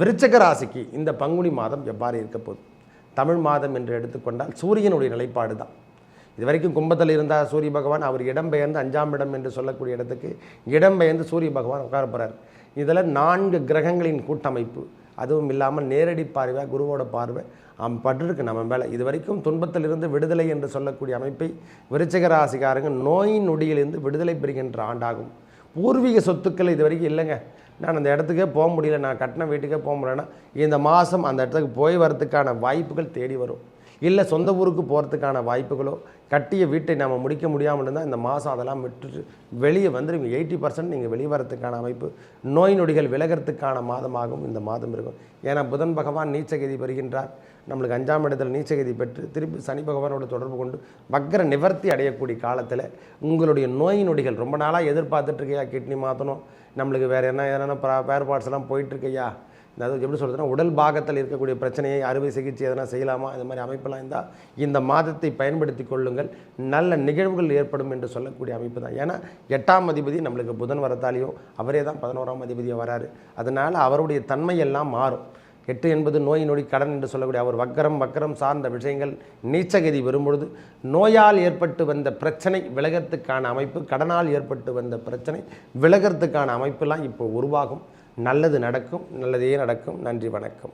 விருச்சக ராசிக்கு இந்த பங்குனி மாதம் எவ்வாறு இருக்க போகுது? தமிழ் மாதம் என்று எடுத்துக்கொண்டால் சூரியனுடைய நிலைப்பாடு தான். இது வரைக்கும் கும்பத்தில் இருந்தால் சூரிய பகவான் அவர் இடம்பெயர்ந்து அஞ்சாம் இடம் என்று சொல்லக்கூடிய இடத்துக்கு இடம்பெயர்ந்து சூரிய பகவான் உட்கார போகிறார் இதில் நான்கு கிரகங்களின் கூட்டமைப்பு அதுவும் இல்லாமல் நேரடி பார்வை குருவோட பார்வை அவன் பட்டிருக்கு நம்ம மேலே. இது வரைக்கும் துன்பத்திலிருந்து விடுதலை என்று சொல்லக்கூடிய அமைப்பை விருச்சக ராசிக்காரங்க நோயின் நொடியிலிருந்து விடுதலை பெறுகின்ற ஆண்டாகும். பூர்வீக சொத்துக்கள் இது வரைக்கும் இல்லைங்க. நான் அந்த இடத்துக்கே போக முடியல நான் கட்டின வீட்டுக்கே போக முடியலன்னா இந்த மாதம் அந்த இடத்துக்கு போய் வரதுக்கான வாய்ப்புகள் தேடி வரும். இல்லை சொந்த ஊருக்கு போகிறதுக்கான வாய்ப்புகளோ கட்டிய வீட்டை நாம் முடிக்க முடியாமல் இருந்தால் இந்த மாதம் அதெல்லாம் விட்டுட்டு வெளியே வந்துடுவீங்க எயிட்டி பர்சன்ட் நீங்கள் வெளியே வரதுக்கான அமைப்பு நோய் நொடிகள் விலகிறதுக்கான மாதமாகவும் இந்த மாதம் இருக்கும். ஏன்னா புதன் பகவான் நீச்சகதி பெறுகின்றார். நம்மளுக்கு அஞ்சாம் இடத்தில் நீச்சகதி பெற்று திருப்பி சனி பகவானோட தொடர்பு கொண்டு வக்கர நிவர்த்தி அடையக்கூடிய காலத்தில் உங்களுடைய நோய் நொடிகள் ரொம்ப நாளாக எதிர்பார்த்துட்ருக்கையா கிட்னி மாற்றணும் நம்மளுக்கு வேறு என்ன எதனா பேர் பார்ட்ஸ் எல்லாம் போயிட்டுருக்கையா அதாவது எப்படி சொல்கிறதுனா உடல் பாகத்தில் இருக்கக்கூடிய பிரச்சனையை அறுவை சிகிச்சை எதனா செய்யலாமா இந்த மாதிரி அமைப்பெல்லாம் இருந்தால் இந்த மாதத்தை பயன்படுத்தி கொள்ளுங்கள். நல்ல நிகழ்வுகள் ஏற்படும் என்று சொல்லக்கூடிய அமைப்பு தான். ஏன்னா எட்டாம் அதிபதி நம்மளுக்கு புதன் வரத்தாலையும் அவரே தான் பதினோராம் அதிபதியாக வராரு. அதனால் அவருடைய தன்மையெல்லாம் மாறும். எட்டு என்பது நோய் நொடி கடன் என்று சொல்லக்கூடிய அவர் வக்கரம் வக்கரம் சார்ந்த விஷயங்கள் நீச்சகதி வரும்பொழுது நோயால் ஏற்பட்டு வந்த பிரச்சனை விலகத்துக்கான அமைப்பு கடனால் ஏற்பட்டு வந்த பிரச்சனை விலகிறதுக்கான அமைப்புலாம் இப்போ உருவாகும். நல்லது நடக்கும் நல்லதே நடக்கும். நன்றி வணக்கம்.